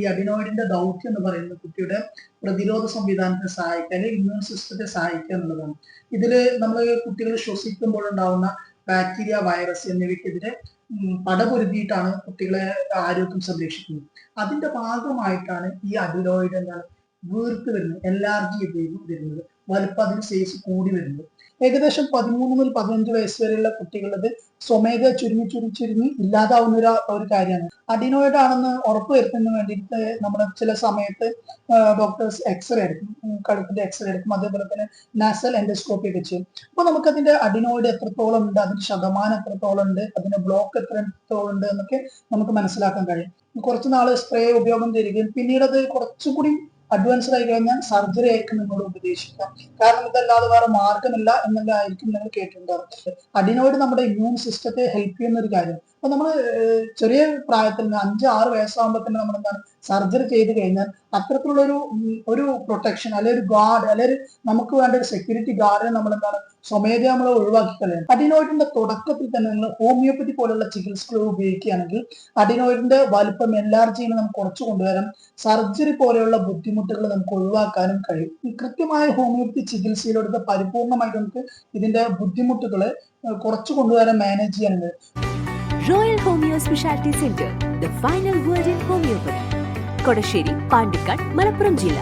ഈ അഡിനോയിഡിന്റെ ദൗത്യം എന്ന് പറയുന്നത് കുട്ടിയുടെ പ്രതിരോധ സംവിധാനത്തെ സഹായിക്കുക അല്ലെങ്കിൽ ഇമ്മ്യൂൺ സിസ്റ്റത്തെ സഹായിക്കുക എന്നുള്ളതാണ്. ഇതിൽ നമ്മൾ കുട്ടികൾ ശ്വസിക്കുമ്പോൾ ഉണ്ടാവുന്ന ബാക്ടീരിയ വൈറസ് എന്നിവയ്ക്കെതിരെ പടപൊരുതിയിട്ടാണ് കുട്ടികളെ ആരോഗ്യം സംരക്ഷിക്കുന്നത്. അതിന്റെ ഭാഗമായിട്ടാണ് ഈ അഡിനോയിഡ് എന്താണ് വീർത്ത് വരുന്നത് എൽആർജി വരുന്നത്. വലുപ്പം അതിന് സൈസ് കൂടി വരുന്നത്. ഏകദേശം പതിമൂന്ന് മുതൽ പതിനഞ്ച് വയസ്സ് വരെയുള്ള കുട്ടികളത് സ്വമേധ ചുരുങ്ങി ചുരുങ്ങി ചുരുങ്ങി ഇല്ലാതാവുന്ന ഒരു ഒരു കാര്യമാണ്. അഡിനോയിഡ് ആണെന്ന് ഉറപ്പ് വരുത്തുന്നതിന് വേണ്ടിയിട്ട് നമ്മൾ ചില സമയത്ത് ഡോക്ടേഴ്സ് എക്സ്റേ എടുക്കും കഴുത്തിന്റെ എക്സ്റേ എടുക്കും. അതേപോലെ തന്നെ നാസൽ എൻഡോസ്കോപ്പി ഒക്കെ ചെയ്യും. അപ്പൊ നമുക്ക് അതിന്റെ അഡിനോയിഡ് എത്രത്തോളം ഉണ്ട് അതിന്റെ ശതമാനം എത്രത്തോളം ഉണ്ട് അതിന്റെ ബ്ലോക്ക് എത്രത്തോളം ഉണ്ട് എന്നൊക്കെ നമുക്ക് മനസ്സിലാക്കാൻ കഴിയും. കുറച്ച് സ്പ്രേ ഉപയോഗം തരികയും പിന്നീട് അത് കുറച്ചും കൂടി അഡ്വാൻസ്ഡ് ആയി കഴിഞ്ഞാൽ സർജറി ആയിരിക്കും നിങ്ങളോട് ഉപദേശിക്കാം കാരണം ഇതല്ലാതെ വേറെ മാർഗമില്ല എന്നുള്ളതായിരിക്കും നിങ്ങൾ കേട്ടിട്ടുണ്ടാവും അഡിനോയിഡ് നമ്മുടെ ഇമ്മ്യൂൺ സിസ്റ്റത്തെ ഹെൽപ്പ് ചെയ്യുന്ന ഒരു കാര്യം. അപ്പൊ നമ്മൾ ചെറിയ പ്രായത്തിൽ നിന്ന് അഞ്ച് ആറ് വയസ്സാകുമ്പോൾ തന്നെ നമ്മൾ എന്താണ് സർജറി ചെയ്ത് കഴിഞ്ഞാൽ അത്തരത്തിലുള്ള ഒരു ഒരു പ്രൊട്ടക്ഷൻ അല്ലെങ്കിൽ ഒരു ഗാർഡ് അല്ലെങ്കിൽ നമുക്ക് വേണ്ട ഒരു സെക്യൂരിറ്റി ഗാർഡിനെ നമ്മൾ എന്താണ് സ്വമേധ നമ്മൾ ഒഴിവാക്കി കളയണം അഡിനോയിഡിന്റെ തുടക്കത്തിൽ തന്നെ നിങ്ങൾ ഹോമിയോപ്പതി പോലുള്ള ചികിത്സകൾ ഉപയോഗിക്കുകയാണെങ്കിൽ അഡിനോയിഡിന്റെ വലുപ്പം എൻലാർജിനെ നമുക്ക് കുറച്ച് കൊണ്ടുവരാം. സർജറി പോലെയുള്ള ബുദ്ധിമുട്ടുകൾ നമുക്ക് ഒഴിവാക്കാനും കഴിയും. ഈ കൃത്യമായ ഹോമിയോപ്പതി ചികിത്സയിലൂടെ പരിപൂർണമായിട്ട് നമുക്ക് ഇതിന്റെ ബുദ്ധിമുട്ടുകളെ കുറച്ച് കൊണ്ടുവരാൻ മാനേജ് ചെയ്യാനും കഴിയും. royal homeo speciality centre the final word in homoeopathy Kodassery Pandikkad Malappuram ജില്ല